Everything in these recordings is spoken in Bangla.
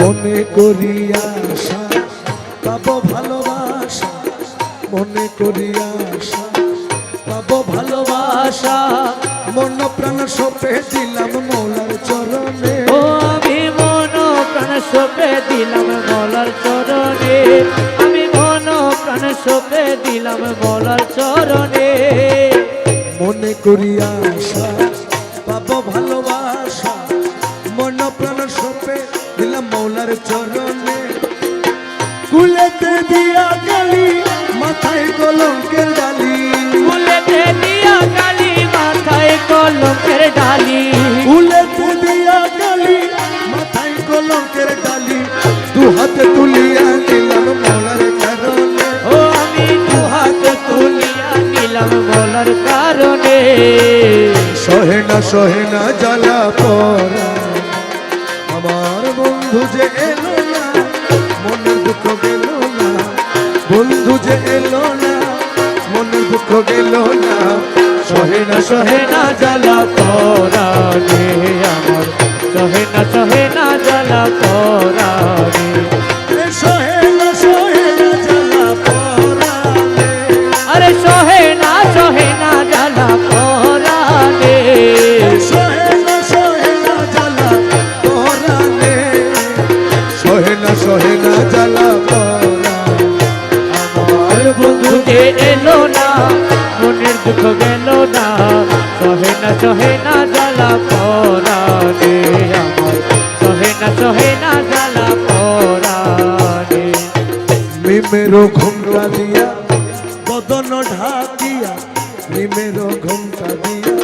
মনে করি আশা পাবো ভালোবাসা। মনে করি আশা পাবো ভালোবাসা। মন প্রাণ সপে দিলাম মৌলার চরণে। ও আমি মন প্রাণ সপে দিলাম মলার চরণে। আমি মন প্রাণ সপে দিলাম মলার চরণে। মনে করি আশা মলার কারণে। সহে না সহে না জ্বালা পরা। আমার বন্ধু যে এলো না, মনের দুঃখ গেল না। বন্ধু যে এলো না, মনের দুঃখ গেল না। সহে না সহে না জ্বালা দুঃখ গেল না সহে না সহে না জ্বালা পরাণে আমার সহে না সহে না জ্বালা পরাণে। নিমেরো ঘুমটা দিয়া বদন ঢাকিয়া নিমেরো ঘুমটা দিয়া।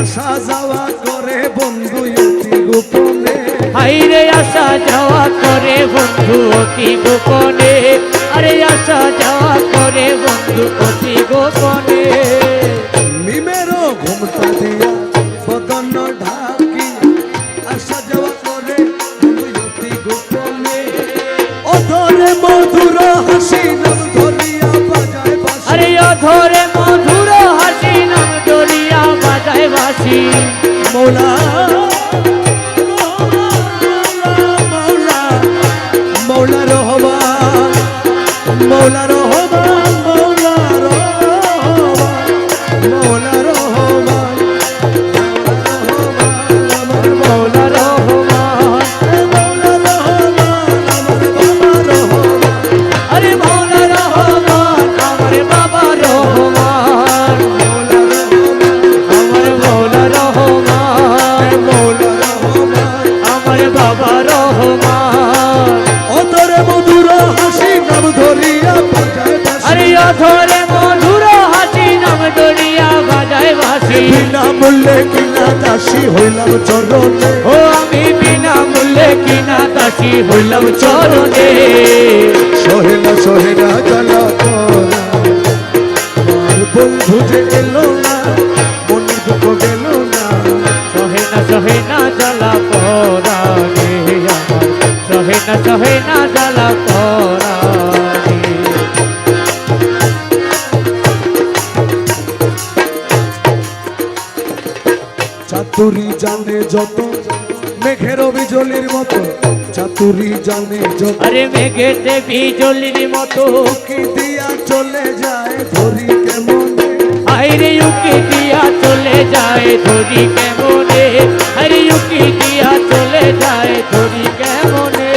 আসা যাওয়া করে বন্ধু অতি গোপনে। হাইরে আসা যাওয়া করে বন্ধু অতি গোপনে। আরে করে বন্ধু অতি গোপনে। নিমেরো ঘুমটা দিয়া বদন ঢাকিয়া আসা যাওয়া করে অতি গোপনে। অধরে মধুর হাসি নাম ধরিয়া বাজায় বাঁশি। আরে অধরে মধুর হাসি নাম দরিয়া বাজায় বাসি মৌলা মৌলা রহমান মৌলা রহমান। অতরে মধুর হাসি নাম বিনা মূল্যে কিনা দাসী হইলাম চরণে। ও আমি বিনা মূল্যে কিনা দাসী হইলাম চরণে সহেলা সহেলা জ্বালা বন্ধু যে এলো চাতুরি জানে যত মেঘের বিজলির মতো। চাতুরি জানে যত। আরে মেঘেতে বিজলির মতো। কি দিয়া চলে যায় ধরি কেমন? আরে উকি দিয়া চলে যায় ধরি কেমনে? আরে উকি দিয়া চলে যায় ধরি কেমনে?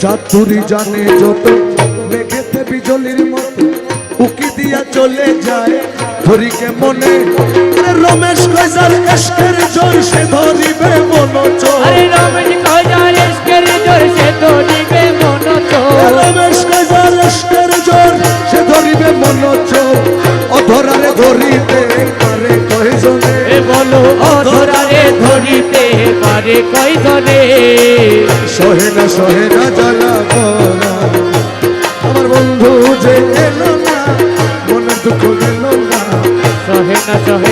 চাতুরি জানে যত মেঘেতে বিজলির মতো। উকি দিয়া চলে যায় ধরিকে মনে রমেশ কইজার এসকের জোর সে ধরিবে মন চোর আরে রমেশ কজার এসকের জোর সে ধরিবে মন তো রমেশ কইজার এসকের জোর সে ধরিবে মন চোর অধরারে ধরিতে পারে কয়জনে? বলো অধরারে ধরিতে পারে কয়জনে? সহে না সহে না জ্বালা কাকা